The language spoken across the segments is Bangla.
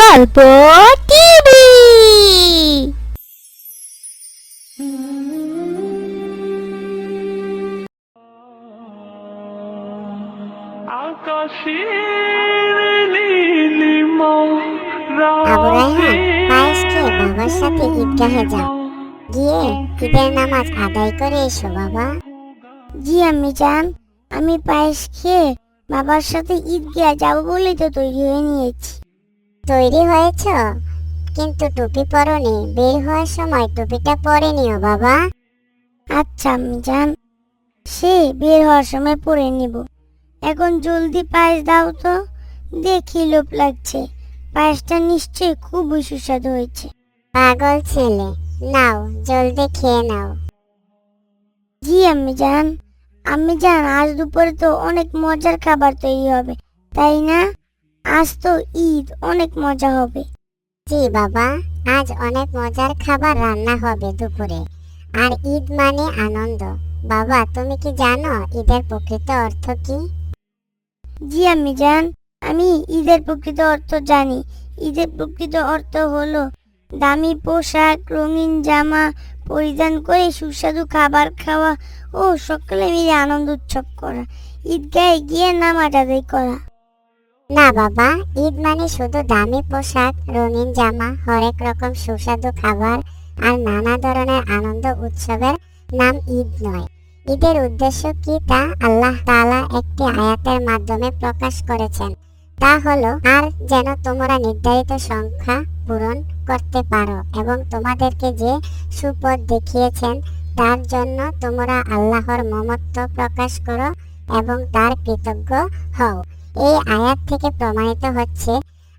গল্প টিভি। আবু রায়হান বাবার সাথে ঈদগাহে যাও। গিয়ে ঈদের নামাজ আদায় করে এসো বাবা। জি আমি আমি পায়েস খেয়ে বাবার সাথে ঈদগাহ যাব বলেই তো তৈরি হয়ে নিয়েছি। তৈরি হয়েছ? কিন্তু টুপি পরনি বের হওয়ার সময় টুপিটা পরে নিও বাবা। আচ্ছা আমি জান সে বের হওয়ার সময় পরে নিব। এখন জলদি পায়েস দাও তো। দেখি লোভ লাগছে। পায়েসটা নিশ্চয়ই খুবই সুস্বাদু হয়েছে। পাগল ছেলে নাও জলদি খেয়ে নাও। জি আমি জান। আমি জান আজ দুপুরে তো অনেক মজার খাবার তৈরি হবে তাই না? আজ তো ঈদ, অনেক মজা হবে। জি বাবা, আজ অনেক মজার খাবার রান্না হবে দুপুরে। আর ঈদ মানে আনন্দ। বাবা, তুমি কি জানো ঈদের প্রকৃত অর্থ কি? জি আমি জান, আমি ঈদের প্রকৃত অর্থ জানি। ঈদের প্রকৃত অর্থ হলো দামি পোশাক, রঙিন জামা, পরিধান করে সুস্বাদু খাবার খাওয়া ও সকলে মিলে আনন্দ উৎসব করা। ঈদগাহে গিয়ে নামাজ আদায় করা। না বাবা, ঈদ মানে শুধু দামি পোশাক, রঙিন জামা, হরেক রকম সুস্বাদু খাবার আর নানা ধরনের আনন্দ উৎসবের নাম ঈদ নয়। ঈদের উদ্দেশ্য কি তা আল্লাহ তাআলা একটি আয়াতের মাধ্যমে প্রকাশ করেছেন। তা হলো, আর যেন তোমরা নির্ধারিত সংখ্যা পূরণ করতে পারো এবং তোমাদেরকে যে সুপথ দেখিয়েছেন, তার জন্য তোমরা আল্লাহর মমত্ব প্রকাশ করো এবং তার কৃতজ্ঞ হও। এই আয়াত থেকে প্রমাণিত হচ্ছে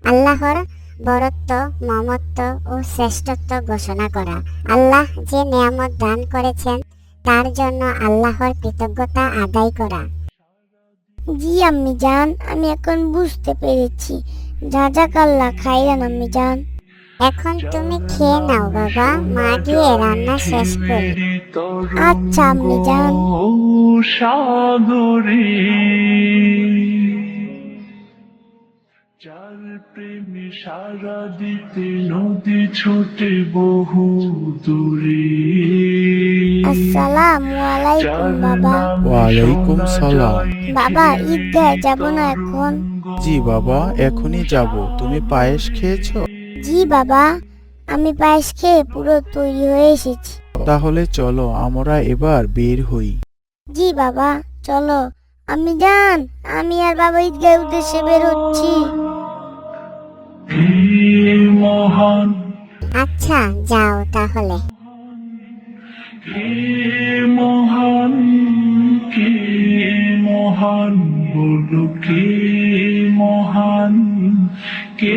আল্লাহর বরত্ব মমত্ব ও শ্রেষ্ঠত্ব ঘোষণা করা। আল্লাহ যে নিয়ামত দান করেছেন তার জন্য আল্লাহর কৃতজ্ঞতা আদায় করা। জি আমি জান আমি এখন বুঝতে পেরেছি। যা যা কাল্লা খাইলাম আমি জান। এখন তুমি খেয়ে নাও বাবা মা গিয়ে রান্না শেষ করি আচ্ছা, আম্মি জান। সাগরে চার প্রেমে সারা দিতে নদী ছোটে বহু দূরে। আসসালামু আলাইকুম বাবা। ওয়ালাইকুম সালাম। বাবা ঈদগাহে যাব না এখন? জি বাবা এখনই যাব। তুমি পায়েস খেয়েছো? জি বাবা। আমি পায়েস খেয়ে পুরো তৈরি হয়ে এসেছি। তাহলে চলো আমরা এবার বের হই। জি বাবা চলো। আমি যান আমি আর বাবা ঈদগাহের উদ্দেশ্যে বের হচ্ছি। মহান আচ্ছা যাও তাহলে। কে মহান কে মহান বলো কে মহান কে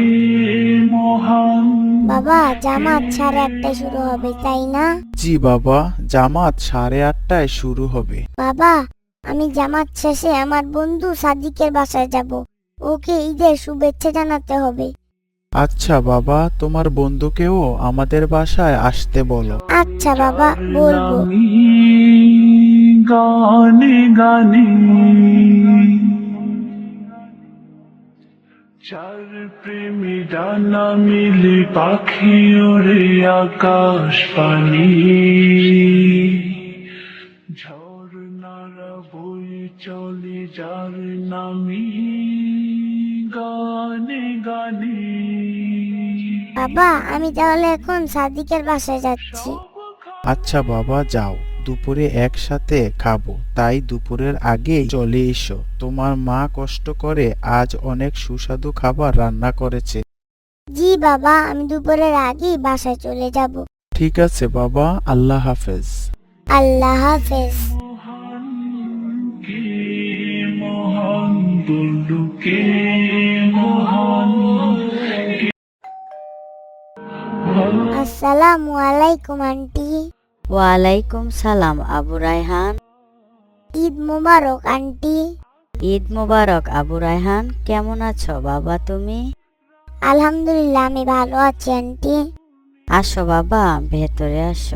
মহান? বাবা জামাত সাড়ে আটটায় শুরু হবে তাই না? জি বাবা জামাত সাড়ে আটটায় শুরু হবে। বাবা আমি জামাত শেষে আমার বন্ধু সাদিকের বাসায় যাব। ওকে ঈদের শুভেচ্ছা জানাতে হবে। আচ্ছা বাবা তোমার বন্ধুকেও আমাদের বাসায় আসতে বলো। আচ্ছা বাবা বলব। গানে গানে চার প্রেমী ডানা মিলে পাখি ওরে আকাশ পানি। ঝর্ণারা বই চলে যার নামি গানে গানে। বাবা আমি তাহলে এখন সাদিকের বাসায় যাচ্ছি। আচ্ছা বাবা যাও। দুপুরে একসাথে খাব। তাই দুপুরের আগে চলে এসো। তোমার মা কষ্ট করে আজ অনেক সুস্বাদু খাবার রান্না করেছে। জি বাবা আমি দুপুরের আগেই বাসায় চলে যাব। ঠিক আছে বাবা আল্লাহ হাফেজ। আল্লাহ হাফেজ। কে মহান বলু আসসালামু আলাইকুম আন্টি ওয়ালাইকুম সালাম আবু রায়হান ঈদ মোবারক আন্টি ঈদ মোবারক আবু রায়হান কেমন আছো বাবা তুমি আলহামদুলিল্লাহ আমি ভালো আছি আন্টি আসো বাবা ভেতরে আসো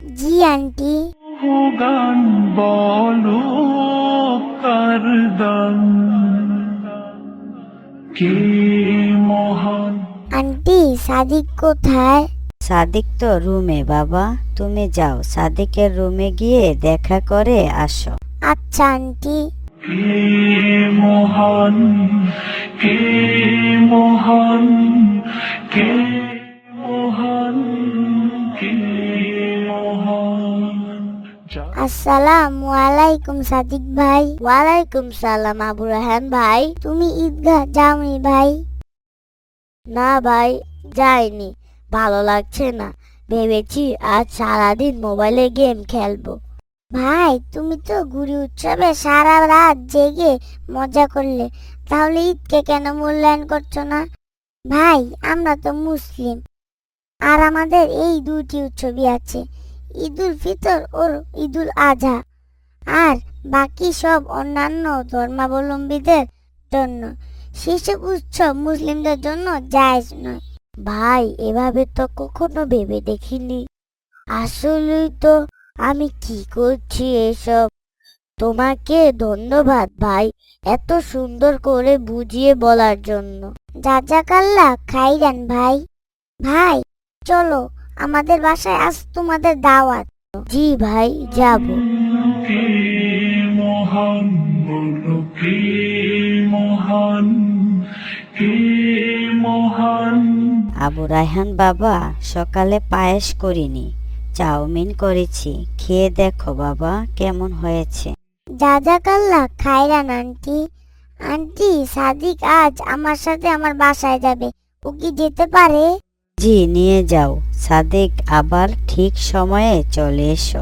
জি আন্টি গান বলো কার গান কে মহান সাদিক কোথায় সাদিক তো রুমে বাবা। তুমি যাও সাদিকের রুমে গিয়ে দেখা করে আসো। আচ্ছা আন্টি। কে মহান কে মহান কে মহান কে আসসালামু আলাইকুম সাদিক ভাই। ওয়ালাইকুম সালাম আবু রাহান ভাই। তুমি ঈদগাহ যাওনি ভাই? না ভাই যাইনি। ভালো লাগছে না। ভেবেছি আজ সারাদিন মোবাইলে গেম খেলব। ভাই, তুমি তো গুড়ি উৎসবে সারা রাত জেগে মজা করলে। তাহলে ঈদকে কেন মূল্যায়ন করছ না? ভাই, আমরা তো মুসলিম। আর আমাদের এই দুটি উৎসবই আছে। ঈদুল ফিতর ও ঈদুল আজহা আর বাকি সব অন্যান্য ধর্মাবলম্বীদের জন্য। সেসব উৎসব মুসলিমদের জন্য জায়েজ নয়। ভাই, এভাবে তো কখনো ভেবে দেখিনি। আসলেই তো আমি কি করছি এসব? তোমাকে ধন্যবাদ ভাই, এত সুন্দর করে বুঝিয়ে বলার জন্য। যা যা কাল্লা খাই খাইরান ভাই। ভাই, চলো, আমাদের বাসায় আজ তোমাদের দাওয়াত। জি ভাই, যাব। মহান মহান আবু রায়হান বাবা সকালে পায়েস করিনি। চাউমিন করেছি। খেয়ে দেখো বাবা কেমন হয়েছে? জাজাকাল্লা খাইরান আন্টি। আন্টি সাদিক আজ আমার সাথে আমার বাসায় যাবে। ও কি যেতে পারে? জি নিয়ে যাও। সাদিক আবার ঠিক সময়ে চলে এসো।